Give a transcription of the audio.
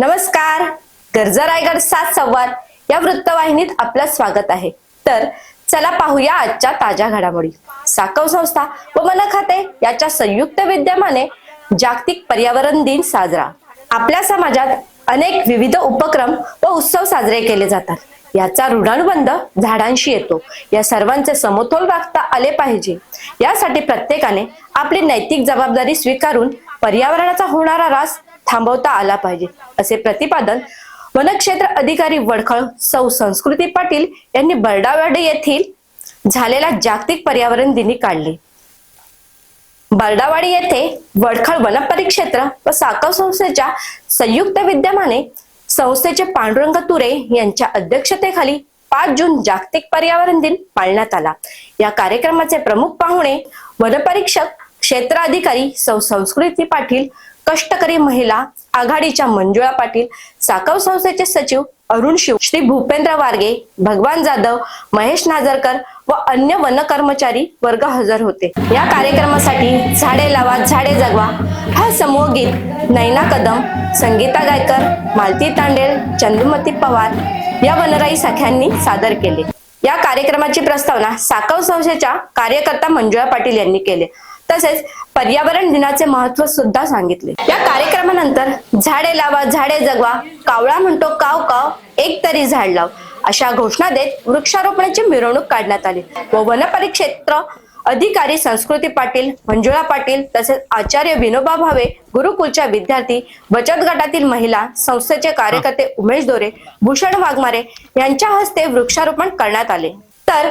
नमस्कार. गरजा रायगड सात संवाद या वृत्तवाहिनीत आपलं स्वागत आहे. तर चला पाहूया आजच्या ताज्या घडामोडी. साकव संस्था व मन खाते याच्या संयुक्त विद्यमाने जागतिक पर्यावरण दिन साजरा. आपल्या समाजात अनेक विविध उपक्रम व उत्सव साजरे केले जातात. याचा ऋणानुबंध झाडांशी येतो. या सर्वांचे समतोल वागता आले पाहिजे. यासाठी प्रत्येकाने आपली नैतिक जबाबदारी स्वीकारून पर्यावरणाचा होणारा ऱ्हास थांबवता आला पाहिजे. असे प्रतिपादन वनक्षेत्र अधिकारी वडखळ सौ संस्कृती पाटील यांनी बर्डावाडे येथील झालेला जागतिक पर्यावरण दिनी काढले. बर्डावाडी येथे वडखळ वनपरिक्षेत्र व साकव संस्थेच्या संयुक्त विद्यमाने संस्थेचे पांडुरंग तुरे यांच्या अध्यक्षतेखाली पाच जून जागतिक पर्यावरण दिन पाळण्यात आला. या कार्यक्रमाचे प्रमुख पाहुणे वनपरीक्षक क्षेत्र अधिकारी सौ संस्कृती पाटील कष्टकरी महिला आघाडीच्या मंजुळा पाटील साकव संस्थेचे सचिव अरुण शिव श्री भूपेंद्र वारगे भगवान जाधव महेश नाजरकर व अन्य वन कर्मचारी वर्ग हजर होते. या कार्यक्रमासाठी झाडे लावा झाडे जगवा हा समूह गीत नैना कदम संगीता गायकर मालती तांडेल चंदुमती पवार या वनराई सख्यांनी सादर केले. या कार्यक्रमाची प्रस्तावना साकव संस्थेच्या कार्यकर्ता मंजुळा पाटील यांनी केले. तसेच पर्यावरण दिनाचे महत्त्व सुद्धा सांगितले. या कार्यक्रमानंतर झाडे लावा झाडे जगवा कावळा म्हणतो काव काव एक तरी झाड लाव अशा घोषणा देत वृक्षारोपणाची मिरवणूक काढण्यात आली. व वनपरिक्षेत्र अधिकारी संस्कृती पाटील मंजुळा पाटील तसेच आचार्य विनोबा भावे गुरुकुलच्या विद्यार्थी बचत गटातील महिला संस्थेचे कार्यकर्ते उमेश दोरे भूषण वाघमारे यांच्या हस्ते वृक्षारोपण करण्यात आले. तर